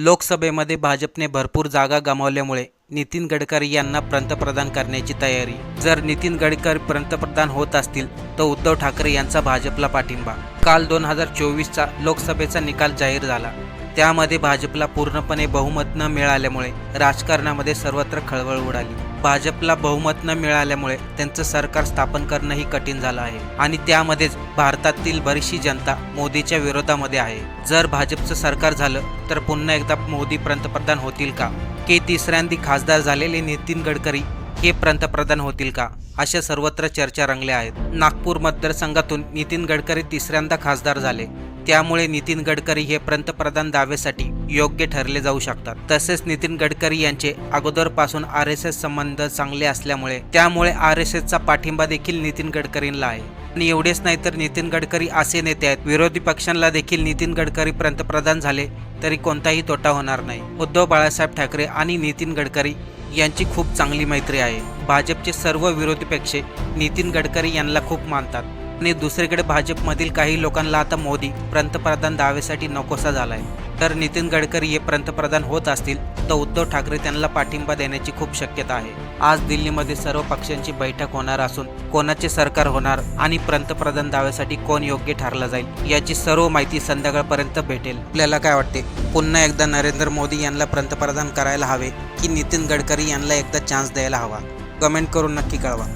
लोकसभेमध्ये भाजपने भरपूर जागा गमावल्यामुळे नितीन गडकरी यांना पंतप्रधान करण्याची तयारी. जर नितीन गडकरी पंतप्रधान होत असतील तर उद्धव ठाकरे यांचा भाजपला पाठिंबा काल दोन हजार चोवीसचा लोकसभेचा निकाल जाहीर झाला. त्यामध्ये भाजपला पूर्णपणे बहुमत न मिळाल्यामुळे राजकारणामध्ये सर्वत्र खळबळ उडाली. भाजपला बहुमत न मिळाल्यामुळे त्यांचं सरकार स्थापन करणंही कठीण झालं आहे. आणि त्यामध्येच भारतातील बरीचशी जनता मोदीच्या विरोधामध्ये आहे. जर भाजपचं सरकार झालं तर पुन्हा एकदा मोदी पंतप्रधान होतील का? की तिसऱ्यांदी खासदार झालेले नितीन गडकरी हे पंतप्रधान होतील का? अशा सर्वत्र चर्चा रंगल्या आहेत. नागपूर मतदारसंघातून नितीन गडकरी तिसऱ्यांदा खासदार झाले. त्यामुळे नितीन गडकरी हे पंतप्रधान दावेसाठी योग्य ठरले जाऊ शकतात. तसेच नितीन गडकरी यांचे अगोदरपासून आर एस एस संबंध चांगले असल्यामुळे त्यामुळे आर एस एसचा पाठिंबा देखील नितीन गडकरींना आहे. आणि एवढेच नाही तर नितीन गडकरी असे नेते आहेत. विरोधी पक्षांना देखील नितीन गडकरी पंतप्रधान झाले तरी कोणताही तोटा होणार नाही. उद्धव बाळासाहेब ठाकरे आणि नितीन गडकरी यांची खूप चांगली मैत्री आहे. भाजपचे सर्व विरोधी पक्ष नितीन गडकरी यांना खूप मानतात. आणि दुसरीकडे भाजपमधील काही लोकांना आता मोदी पंतप्रधान दावेसाठी नकोसा झालाय. तर नितीन गडकरी हे पंतप्रधान होत असतील तर उद्धव ठाकरे त्यांना पाठिंबा देण्याची खूप शक्यता आहे. आज दिल्लीमध्ये सर्व पक्षांची बैठक होणार असून कोणाचे सरकार होणार आणि पंतप्रधान दाव्यासाठी कोण योग्य ठरला जाईल याची सर्व माहिती संध्याकाळपर्यंत भेटेल. आपल्याला काय वाटते? पुन्हा एकदा नरेंद्र मोदी यांना पंतप्रधान करायला हवे की नितीन गडकरी यांना एकदा चान्स द्यायला हवा? कमेंट करून नक्की कळवा.